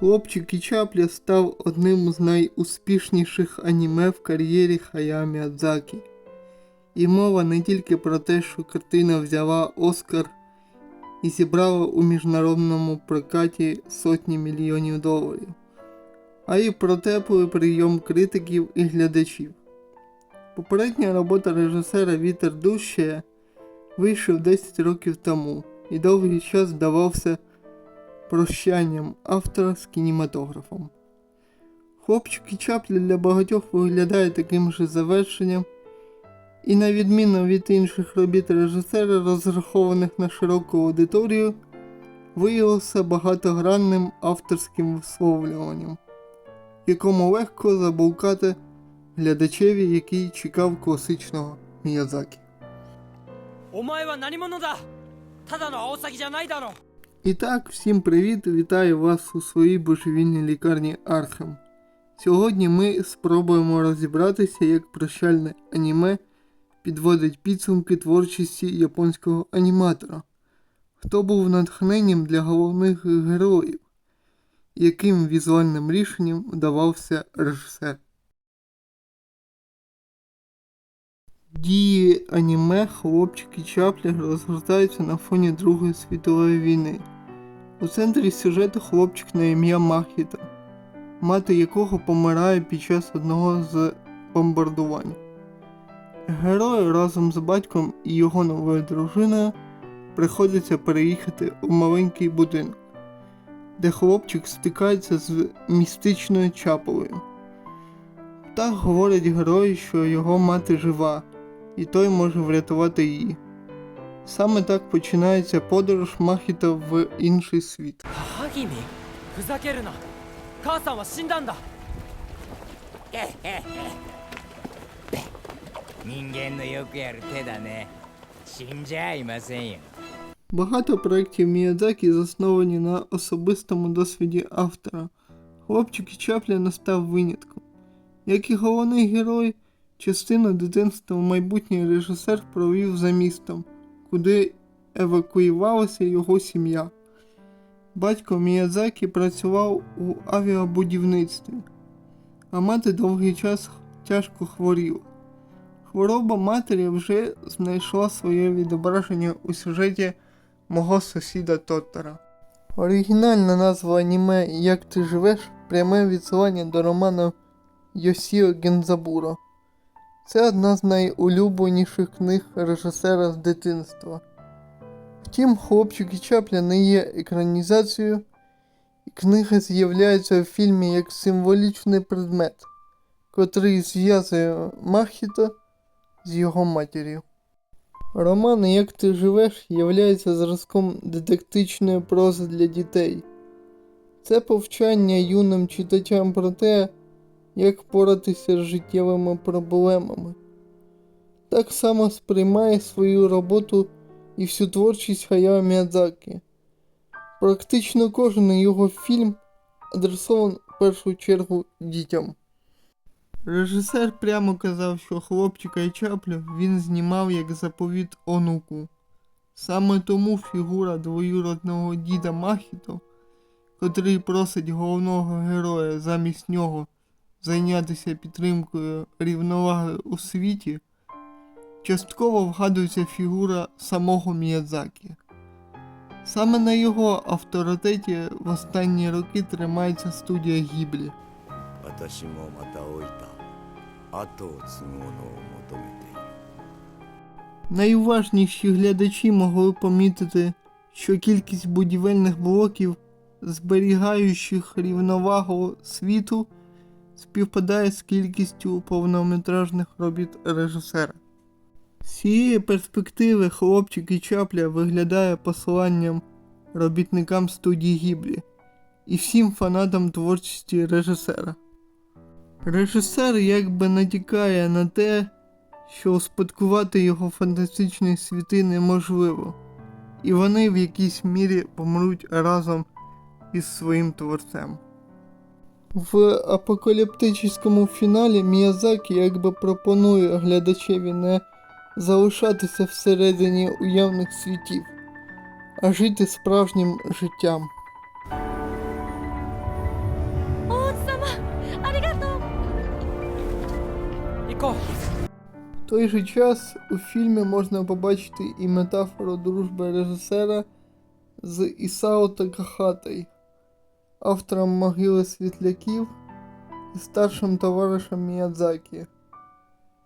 Хлопчик і Чапля став одним з найуспішніших аніме в кар'єрі Хая Міядзакі. І мова не тільки про те, що картина взяла Оскар і зібрала у міжнародному прокаті сотні мільйонів доларів, а й про теплий прийом критиків і глядачів. Попередня робота режисера Вітер Дущая вийшов 10 років тому і довгий час здавався прощанням автора з кінематографом. Хлопчик і чапля для багатьох виглядає таким же завершенням, і на відміну від інших робіт режисера, розрахованих на широку аудиторію, виявився багатогранним авторським висловлюванням, якому легко забулкати глядачеві, який чекав класичного Міязакі. І так, всім привіт! Вітаю вас у своїй божевільній лікарні Архем. Сьогодні ми спробуємо розібратися, як прощальне аніме підводить підсумки творчості японського аніматора, хто був натхненням для головних героїв, яким візуальним рішенням давався режисер. Дії аніме хлопчик і чапля розгортаються на фоні Другої світової війни. У центрі сюжету хлопчик на ім'я Махіта, мати якого помирає під час одного з бомбардувань. Герою разом з батьком і його новою дружиною приходиться переїхати у маленький будинок, де хлопчик стикається з містичною чаполею. Так говорять герої, що його мати жива, і той може врятувати її. Саме так починається подорож Махіта в інший світ. Багато проєктів Міядзакі засновані на особистому досвіді автора. Хлопчик і Чапліна став винятком. Як і головний герой частину дитинства майбутній режисер провів за містом, куди евакуювалася його сім'я. Батько Міядзакі працював у авіабудівництві, а мати довгий час тяжко хворіла. Хвороба матері вже знайшла своє відображення у сюжеті мого сусіда Тоттера. Оригінальна назва аніме Як ти живеш пряме відсилання до роману Йосіо Гензабуро. Це одна з найулюбленіших книг режисера з дитинства. Втім, хлопчик і чапля не є екранізацією, і книга з'являється в фільмі як символічний предмет, котрий зв'язує Махіто з його матір'ю. Роман Як ти живеш являється зразком дидактичної прози для дітей. Це повчання юним читачам про те, як поратися з життєвими проблемами. Так само сприймає свою роботу і всю творчість Хаяо Міядзакі. Практично кожен його фільм адресован в першу чергу дітям. Режисер прямо казав, що хлопчика і чаплю він знімав як заповіт онуку. Саме тому фігура двоюродного діда Махіто, котрий просить головного героя замість нього зайнятися підтримкою рівноваги у світі, частково вгадується фігура самого Міядзакі. Саме на його авторитеті в останні роки тримається студія Гіблі. Найуважніші глядачі могли помітити, що кількість будівельних блоків, зберігаючих рівновагу світу співпадає з кількістю повнометражних робіт режисера. З цієї перспективи хлопчик і чапля виглядає посиланням робітникам студії Гіблі і всім фанатам творчості режисера. Режисер якби натякає на те, що успадкувати його фантастичні світи неможливо, і вони в якійсь мірі помруть разом із своїм творцем. В апокаліптичному фіналі Міязакі якби пропонує глядачеві не залишатися всередині уявних світів, а жити справжнім життям. В той же час у фільмі можна побачити і метафору дружби режисера з Ісао Такахатой автором могили світляків і старшим товаришем Міядзакі.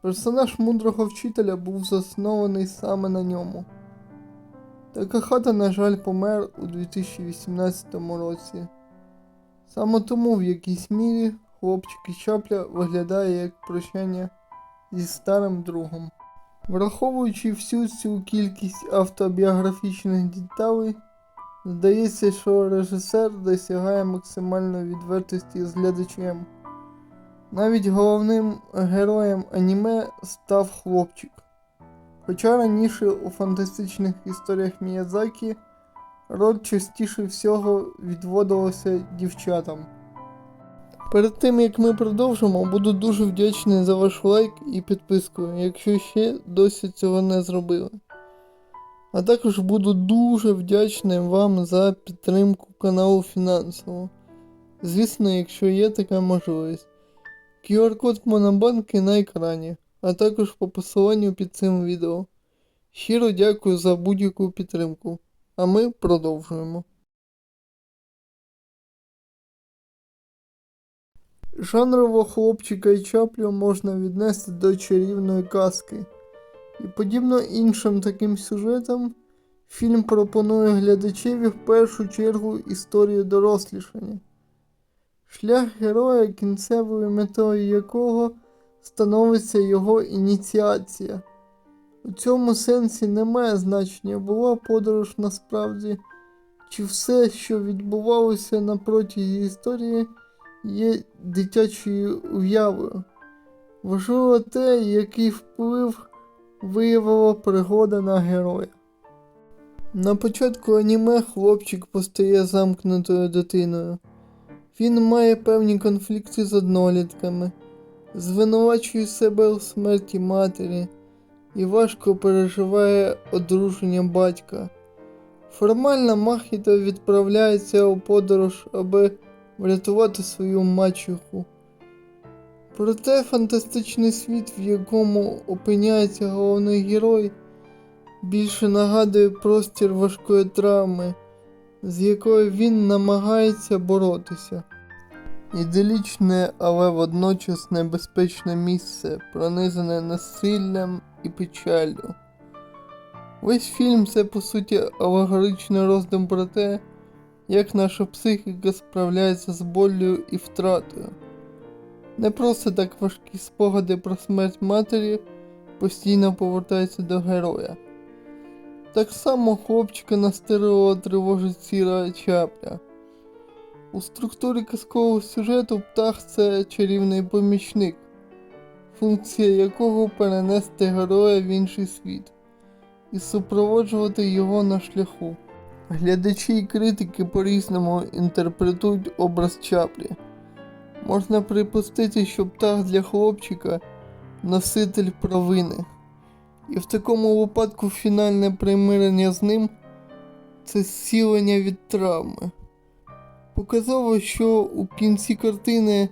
Персонаж мудрого вчителя був заснований саме на ньому. Такахата, на жаль, помер у 2018 році. Саме тому в якійсь мірі хлопчик і чапля виглядає як прощання зі старим другом. Враховуючи всю цю кількість автобіографічних деталей, здається, що режисер досягає максимальної відвертості з глядачем. Навіть головним героєм аніме став хлопчик. Хоча раніше у фантастичних історіях Міядзакі роль частіше всього відводилася дівчатам. Перед тим як ми продовжимо, буду дуже вдячний за ваш лайк і підписку, якщо ще досі цього не зробили. А також буду дуже вдячним вам за підтримку каналу фінансово. Звісно, якщо є така можливість. QR-код Монобанки на екрані, а також по посиланню під цим відео. Щиро дякую за будь-яку підтримку. А ми продовжуємо. Жанрово хлопчика і чаплю можна віднести до чарівної казки. І подібно іншим таким сюжетам, фільм пропонує глядачеві в першу чергу історію дорослішання. Шлях героя, кінцевою метою якого становиться його ініціація. У цьому сенсі немає значення, була подорож насправді, чи все, що відбувалося на протязі історії, є дитячою уявою. Важливо те, який вплив виявила пригода на героя. На початку аніме хлопчик постає замкнутою дитиною. Він має певні конфлікти з однолітками, звинувачує себе у смерті матері і важко переживає одруження батька. Формально Махіто відправляється у подорож, аби врятувати свою мачуху. Проте фантастичний світ, в якому опиняється головний герой, більше нагадує простір важкої травми, з якою він намагається боротися. Іделічне, але водночас небезпечне місце, пронизане насиллям і печаллю. Весь фільм це по суті алегоричний роздум про те, як наша психіка справляється з боллю і втратою. Не просто так важкі спогади про смерть матері постійно повертаються до героя. Так само хлопчика настирливо тривожить сіра чапля. У структурі казкового сюжету птах це чарівний помічник, функція якого перенести героя в інший світ і супроводжувати його на шляху. Глядачі і критики по-різному інтерпретують образ чаплі. Можна припустити, що птах для хлопчика носитель провини. І в такому випадку фінальне примирення з ним це зцілення від травми. Показово, що у кінці картини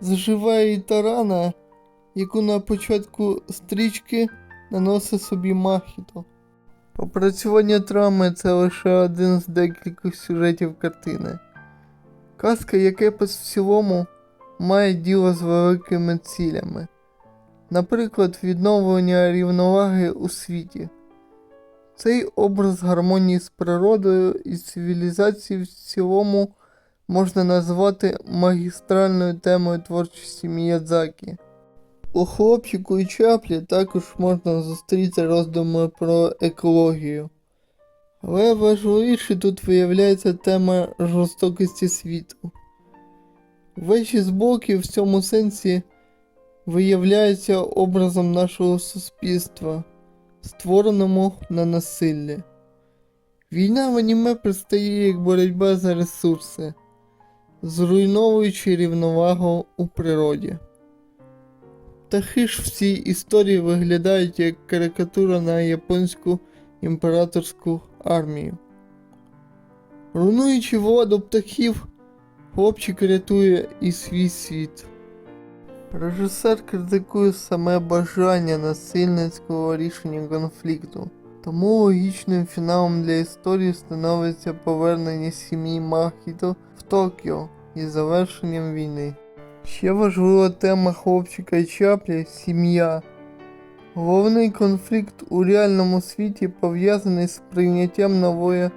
зживає і та рана, яку на початку стрічки наносить собі Махіто. Опрацювання травми це лише один з декількох сюжетів картини. Казка, яке в цілому має діло з великими цілями. Наприклад, відновлення рівноваги у світі. Цей образ гармонії з природою і цивілізацією в цілому можна назвати магістральною темою творчості Міядзакі. У хлопчику і чаплі також можна зустріти роздуми про екологію. Але важливіше тут виявляється тема жорстокості світу. Вещі з боків в цьому сенсі виявляються образом нашого суспільства, створеному на насиллі. Війна в аніме предстає як боротьба за ресурси, зруйновуючи рівновагу у природі. Птахи ж в цій історії виглядають як карикатура на японську імператорську армію. Руйнуючи владу птахів, хлопчик рятує і свій світ. Режисер критикує саме бажання насильницького рішення конфлікту. Тому логічним фіналом для історії становиться повернення сім'ї Махіто в Токіо і завершенням війни. Ще важлива тема хлопчика і чаплі сім'я. Головний конфлікт у реальному світі пов'язаний з прийняттям нової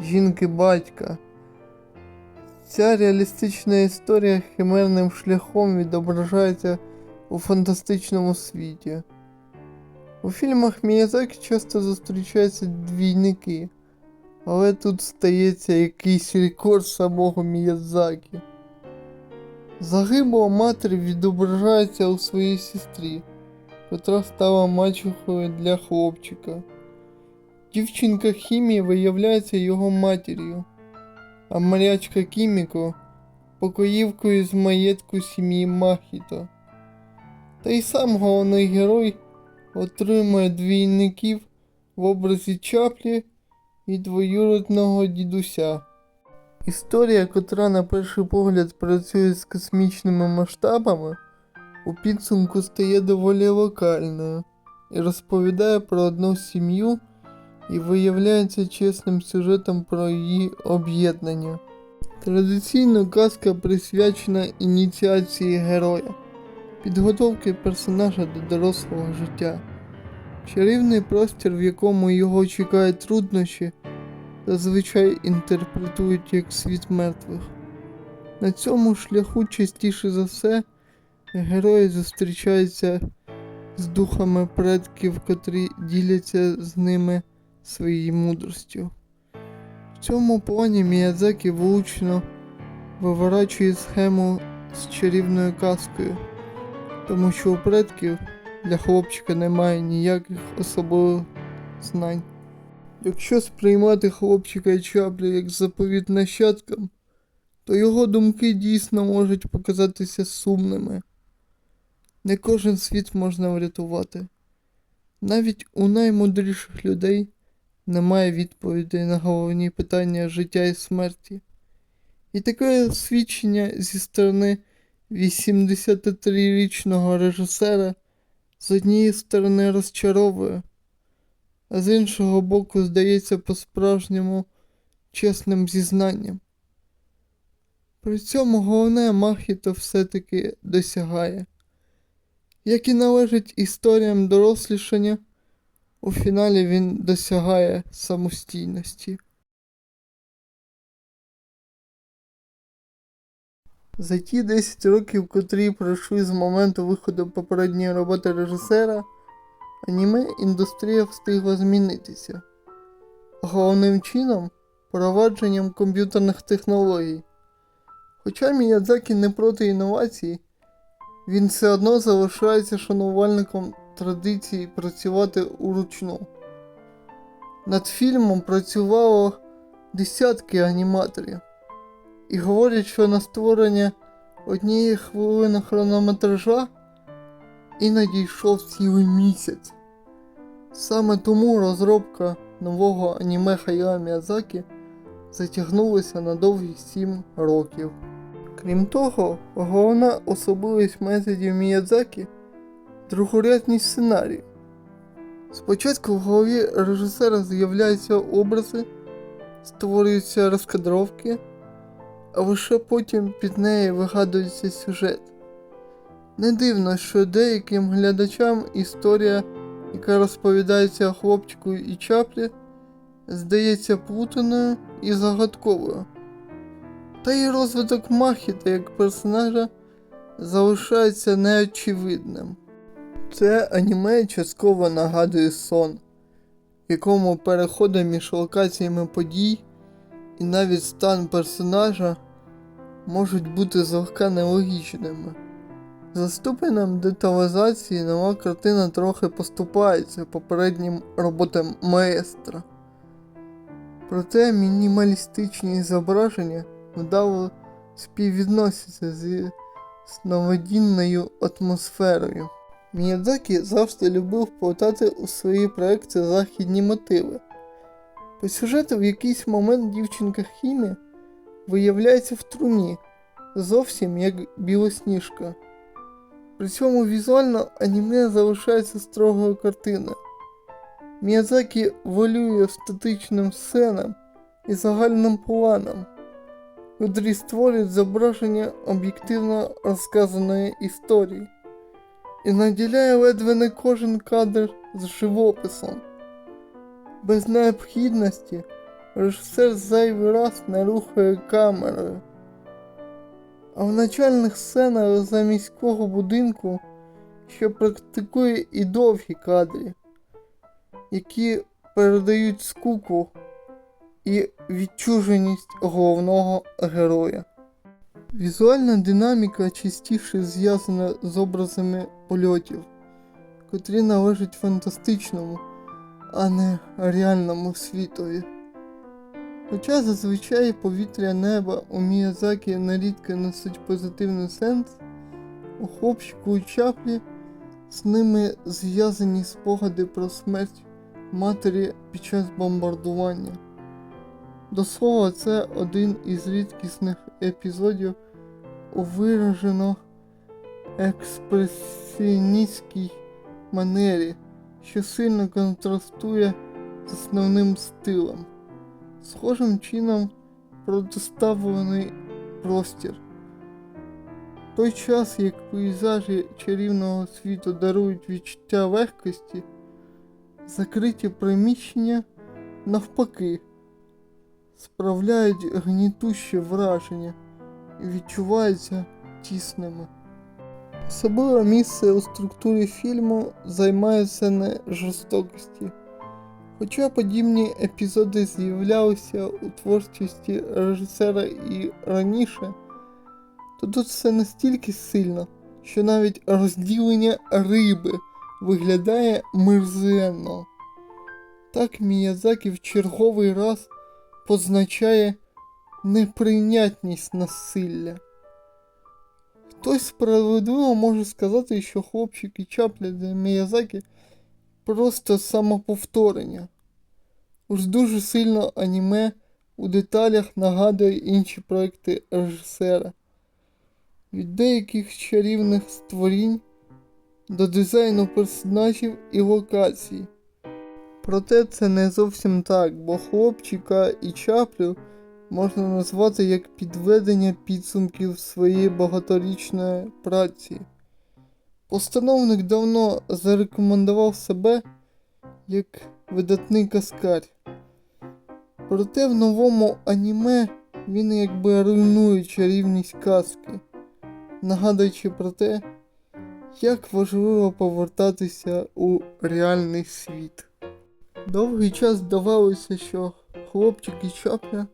жінки батька. Ця реалістична історія химерним шляхом відображається у фантастичному світі. У фільмах Міязакі часто зустрічаються двійники, але тут стається якийсь рекорд самого Міязакі. Загибла матері відображається у своїй сестрі, котра стала мачухою для хлопчика. Дівчинка Хімії виявляється його матір'ю, а морячка Кіміко покоївкою з маєтку сім'ї Махіто. Та й сам головний герой отримує двійників в образі чаплі і двоюродного дідуся. Історія, котра на перший погляд працює з космічними масштабами, у підсумку стає доволі локальною і розповідає про одну сім'ю і виявляється чесним сюжетом про її об'єднання. Традиційно казка присвячена ініціації героя, підготовки персонажа до дорослого життя. Чарівний простір, в якому його чекають труднощі, зазвичай інтерпретують як світ мертвих. На цьому шляху частіше за все герої зустрічаються з духами предків, котрі діляться з ними своєю мудростю. В цьому плані Міядзакі влучно виворачує схему з чарівною казкою, тому що у предків для хлопчика немає ніяких особливих знань. Якщо сприймати хлопчика і чаплі як заповіт нащадкам, то його думки дійсно можуть показатися сумними. Не кожен світ можна врятувати. Навіть у наймудріших людей немає відповідей на головні питання життя і смерті. І таке свідчення зі сторони 83-річного режисера з однієї сторони розчаровує, а з іншого боку здається по-справжньому чесним зізнанням. При цьому головне Махіто все-таки досягає. Як і належить історіям дорослішання, у фіналі він досягає самостійності. За ті 10 років, котрі пройшли з моменту виходу попередньої роботи режисера, аніме індустрія встигла змінитися. Головним чином провадженням комп'ютерних технологій. Хоча Міядзакі не проти інновацій, він все одно залишається шанувальником традиції працювати уручну. Над фільмом працювало десятки аніматорів, і говорять, що на створення однієї хвилини хронометража іноді йшов цілий місяць. Саме тому розробка нового аніме Хаяо Міядзакі затягнулася на довгі 7 років. Крім того, головна особливість методів Міядзакі другорядність сценарію. Спочатку в голові режисера з'являються образи, створюються розкадровки, а лише потім під неї вигадується сюжет. Не дивно, що деяким глядачам історія, яка розповідається хлопчику і чаплі, здається плутаною і загадковою. Та й розвиток Махіта як персонажа залишається неочевидним. Це аніме частково нагадує сон, в якому переходи між локаціями подій і навіть стан персонажа можуть бути злегка нелогічними. За ступенем деталізації нова картина трохи поступається попереднім роботам маестра. Проте мінімалістичні зображення вдало співвідносяться зі сновидінною атмосферою. Міядзакі завжди любив вплетати у свої проекти західні мотиви. По сюжету в якийсь момент дівчинка Хімі виявляється в труні, зовсім як білосніжка. При цьому візуально аніме залишається строгою картиною. Міязакі волює статичним сценам і загальним планом, котрі створюють зображення об'єктивно розказаної історії і наділяє ледве не кожен кадр з живописом. Без необхідності режисер зайвий раз не рухає камерою. А в начальних сценах за міського будинку ще практикує і довгі кадри, які передають скуку і відчуженість головного героя. Візуальна динаміка частіше зв'язана з образами польотів, котрі належать фантастичному, а не реальному світові. Хоча зазвичай повітря неба у Міязакі нерідко носить позитивний сенс, у хлопчику і чаплі з ними зв'язані спогади про смерть матері під час бомбардування. До слова, це один із рідкісних епізодів у виражено експресіоністській манері, що сильно контрастує з основним стилем. Схожим чином протиставлений простір. Той час, як пейзажі чарівного світу дарують відчуття легкості, закриті приміщення навпаки справляють гнітуще враження і відчуваються тісними. Особливе місце у структурі фільму займає сцени жорстокості. Хоча подібні епізоди з'являлися у творчості режисера і раніше, то тут все настільки сильно, що навіть розділення риби виглядає мерзенно. Так Міязакі в черговий раз позначає неприйнятність насилля. Хтось справедливо може сказати, що хлопчик і чапля для Міязакі просто самоповторення. Уж дуже сильно аніме у деталях нагадує інші проекти режисера. Від деяких чарівних створінь до дизайну персонажів і локацій. Проте це не зовсім так, бо хлопчика і чаплю можна назвати як підведення підсумків своєї багаторічної праці. Постановник давно зарекомендував себе як видатний каскар. Проте в новому аніме він якби руйнує чарівність казки, нагадуючи про те, як важливо повертатися у реальний світ. Довгий час здавалося, що хлопчик і чапля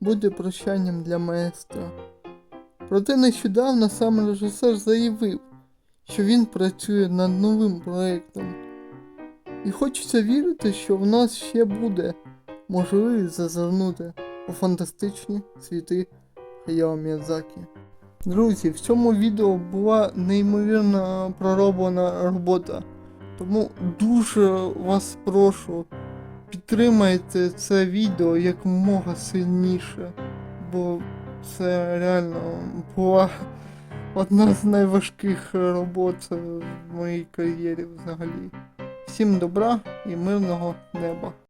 буде прощанням для маестра. Проте нещодавно сам режисер заявив, що він працює над новим проєктом. І хочеться вірити, що в нас ще буде можливість зазирнути у фантастичні світи Хаяо Міядзакі. Друзі, в цьому відео була неймовірно пророблена робота. Тому дуже вас прошу, підтримайте це відео якомога сильніше, бо це реально була одна з найважких робот в моїй кар'єрі взагалі. Всім добра і мирного неба.